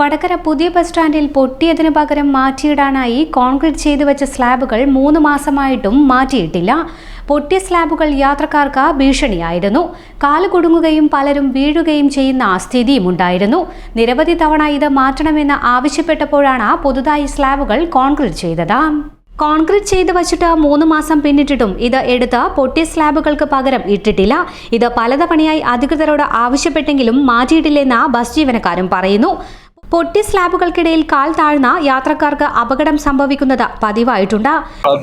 വടകര പുതിയ ബസ് സ്റ്റാൻഡിൽ പൊട്ടിയതിനു പകരം മാറ്റിയിടാനായി കോൺക്രീറ്റ് ചെയ്തു വെച്ച സ്ലാബുകൾ മൂന്ന് മാസമായിട്ടും മാറ്റിയിട്ടില്ല. പൊട്ടിയ സ്ലാബുകൾ യാത്രക്കാർക്ക് ഭീഷണിയായിരുന്നു. കാൽ കുടുങ്ങുകയും പലരും വീഴുകയും ചെയ്യുന്ന സ്ഥിതിയും ഉണ്ടായിരുന്നു നിരവധി തവണ ഇത് മാറ്റണമെന്ന് ആവശ്യപ്പെട്ടപ്പോഴാണ് പുതുതായി സ്ലാബുകൾ കോൺക്രീറ്റ് ചെയ്തത്. കോൺക്രീറ്റ് ചെയ്ത് വച്ചിട്ട് മൂന്ന് മാസം പിന്നിട്ടിട്ടും ഇത് എടുത്ത് പൊട്ടിയ സ്ലാബുകൾക്ക് പകരം ഇട്ടിട്ടില്ല. ഇത് പലതവണയായി അധികൃതരോട് ആവശ്യപ്പെട്ടെങ്കിലും മാറ്റിയിട്ടില്ലെന്ന് ബസ് ജീവനക്കാരും പറയുന്നു. പൊട്ടിയ സ്ലാബുകൾക്കിടയിൽ കാൽ താഴ്ന്ന യാത്രക്കാർക്ക് അപകടം സംഭവിക്കുന്നത് പതിവായിട്ടുണ്ട്.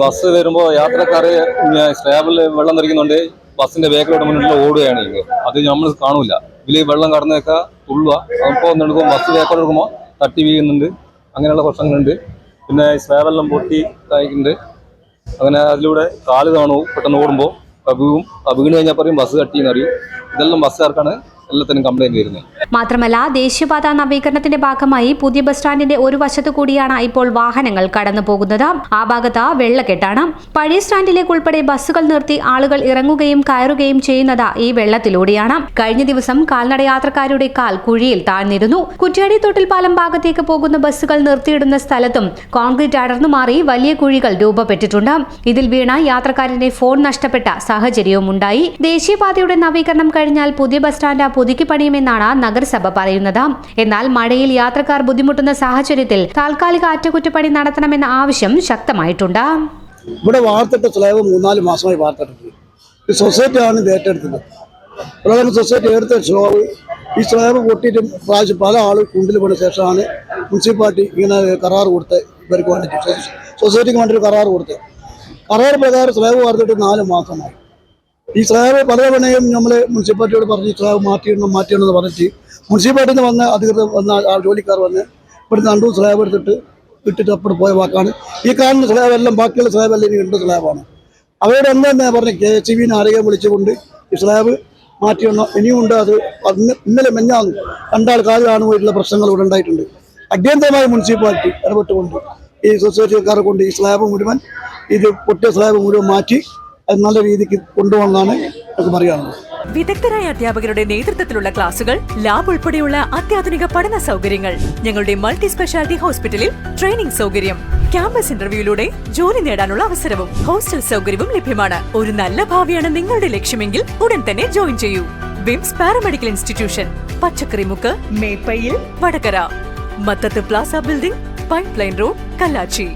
ബസ് വരുമ്പോൾ യാത്രക്കാർ സ്ലാബിൽ വെള്ളം തെറിക്കുന്നുണ്ട് ബസ്സിന്റെ വേക്കിലോട്ട് മുന്നിൽ ഓടുകയാണ് അത് നമ്മൾ കാണൂല. ഇതിൽ വെള്ളം കടന്നേക്ക തുള്ളുക. ബസ് എടുക്കുമ്പോൾ തട്ടി വീഴുന്നുണ്ട്. അങ്ങനെയുള്ള പ്രശ്നങ്ങളുണ്ട്. പിന്നെ സ്ലാബെല്ലാം പൊട്ടി കായ്ക്കുന്നുണ്ട് അങ്ങനെ അതിലൂടെ കാൽ കാണും പെട്ടെന്ന് ഓടുമ്പോൾ വീഴും. വീണ് കഴിഞ്ഞാൽ പറയും ബസ് കട്ടിന്ന് അറിയും ഇതെല്ലാം ബസ്സുകാർക്കാണ് എല്ലാത്തിനും കംപ്ലൈന്റ് വരുന്നത് മാത്രമല്ല ദേശീയപാത നവീകരണത്തിന്റെ ഭാഗമായി പുതിയ ബസ് സ്റ്റാൻഡിന്റെ ഒരു വശത്തു കൂടിയാണ് ഇപ്പോൾ വാഹനങ്ങൾ കടന്നു പോകുന്നത്. ആ ഭാഗത്ത് വെള്ളക്കെട്ടാണ്. പഴയ സ്റ്റാൻഡിലേക്ക് ഉൾപ്പെടെ ബസ്സുകൾ നിർത്തി ആളുകൾ ഇറങ്ങുകയും കയറുകയും ചെയ്യുന്നത് ഈ വെള്ളത്തിലൂടെയാണ്. കഴിഞ്ഞ ദിവസം കാൽനട യാത്രക്കാരുടെ കാൽ കുഴിയിൽ താഴ്ന്നിരുന്നു. കുറ്റ്യാടി തൊട്ടിൽപ്പാലം ഭാഗത്തേക്ക് പോകുന്ന ബസ്സുകൾ നിർത്തിയിടുന്ന സ്ഥലത്തും കോൺക്രീറ്റ് അടർന്നു മാറി വലിയ കുഴികൾ രൂപപ്പെട്ടിട്ടുണ്ട്. ഇതിൽ വീണ യാത്രക്കാരന്റെ ഫോൺ നഷ്ടപ്പെട്ട സാഹചര്യവും ഉണ്ടായി ദേശീയപാതയുടെ നവീകരണം കഴിഞ്ഞാൽ പുതിയ ബസ് സ്റ്റാൻഡ് പുതുക്കി പണിയുമെന്നാണ് നഗരസഭ പറയുന്നത്. എന്നാൽ മഴയിൽ യാത്രക്കാർ ബുദ്ധിമുട്ടുന്ന സാഹചര്യത്തിൽ താൽക്കാലിക അറ്റകുറ്റപ്പണി നടത്തണമെന്ന ആവശ്യം ശക്തമായിട്ടുണ്ട്. ഇവിടെ വാർത്തിട്ട സ്ലാബ് മൂന്നാൽ മാസമായി വാർത്തിട്ടുണ്ട് ഈ സൊസൈറ്റിയാണ് ഇത് ഏറ്റെടുത്തത്. പ്രധാന സൊസൈറ്റി എടുത്ത സ്ലാബ് ഈ സ്ലാബ് പൊട്ടിയിട്ട് പ്രാവശ്യം പല ആൾ കുണ്ടിൽ പോയ ശേഷമാണ് മുനിസിപ്പാലിറ്റി ഇങ്ങനെ കരാർ കൊടുത്ത് ഇവർക്ക് വേണ്ടിയിട്ട് സൊസൈറ്റിക്ക് സൊസൈറ്റിക്ക് ഒരു കരാർ കൊടുത്ത്. കരാർ പ്രകാരം സ്ലാബ് വാർത്തിട്ട് നാല് മാസമായി. ഈ സ്ലാബ് പല തവണയും നമ്മൾ മുനിസിപ്പാലിറ്റിയോട് പറഞ്ഞ് സ്ലാബ് മാറ്റിയിടണം മാറ്റിയിടണം എന്ന് പറഞ്ഞിട്ട് മുനിസിപ്പാലിറ്റിന്ന് വന്ന അധികൃതർ വന്ന ആ ജോലിക്കാർ വന്ന് ഇവിടുന്ന് രണ്ടു സ്ലാബ് എടുത്തിട്ട് ഇട്ടിട്ട് അപ്പോൾ പോയ വാക്കാണ്. ഈ കാണുന്ന സ്ലാബ് എല്ലാം ബാക്കിയുള്ള സ്ലാബ് എല്ലാം ഇനി രണ്ട് സ്ലാബാണ്. അവരോട് എന്താ പറഞ്ഞ് കെ എച്ച് ബിന്ന് ആരെയും വിളിച്ചുകൊണ്ട് ഈ സ്ലാബ് മാറ്റിയിടണം. ഇനിയുണ്ട് അത് അന്ന് ഇന്നലെ മെഞ്ഞാന്ന് രണ്ടാൾ കാൽ കാണുമായിട്ടുള്ള പ്രശ്നങ്ങൾ ഇവിടെ ഉണ്ടായിട്ടുണ്ട്. അടിയന്തരമായി മുനിസിപ്പാലിറ്റി ഇടപെട്ടുകൊണ്ട് ഈ സൊസൈറ്റിക്കാരെ കൊണ്ട് ഈ സ്ലാബ് മുഴുവൻ ഇത് പൊട്ടിയ സ്ലാബ് മുഴുവൻ മാറ്റി അത് നല്ല രീതിക്ക് കൊണ്ടുവന്നാണ് നമുക്ക് പറയാനുള്ളത്. വിദഗ്ധരായ അധ്യാപകരുടെ നേതൃത്വത്തിലുള്ള ക്ലാസുകൾ ലാബ് ഉൾപ്പെടെയുള്ള അത്യാധുനിക പഠന സൗകര്യങ്ങൾ ഞങ്ങളുടെ മൾട്ടി സ്പെഷ്യാലിറ്റി ഹോസ്പിറ്റലിൽ ട്രെയിനിംഗ് സൗകര്യം ക്യാമ്പസ് ഇന്റർവ്യൂയിലൂടെ ജോലി നേടാനുള്ള അവസരവും ഹോസ്റ്റൽ സൗകര്യവും ലഭ്യമാണ്. ഒരു നല്ല ഭാവിയാണ് നിങ്ങളുടെ ലക്ഷ്യമെങ്കിൽ ഉടൻ തന്നെ ജോയിൻ ചെയ്യൂ. വിംസ് paramedical institution Pachakkarimukku Meppayil Vadakara. Mathath plaza building pipe line road Kallachi.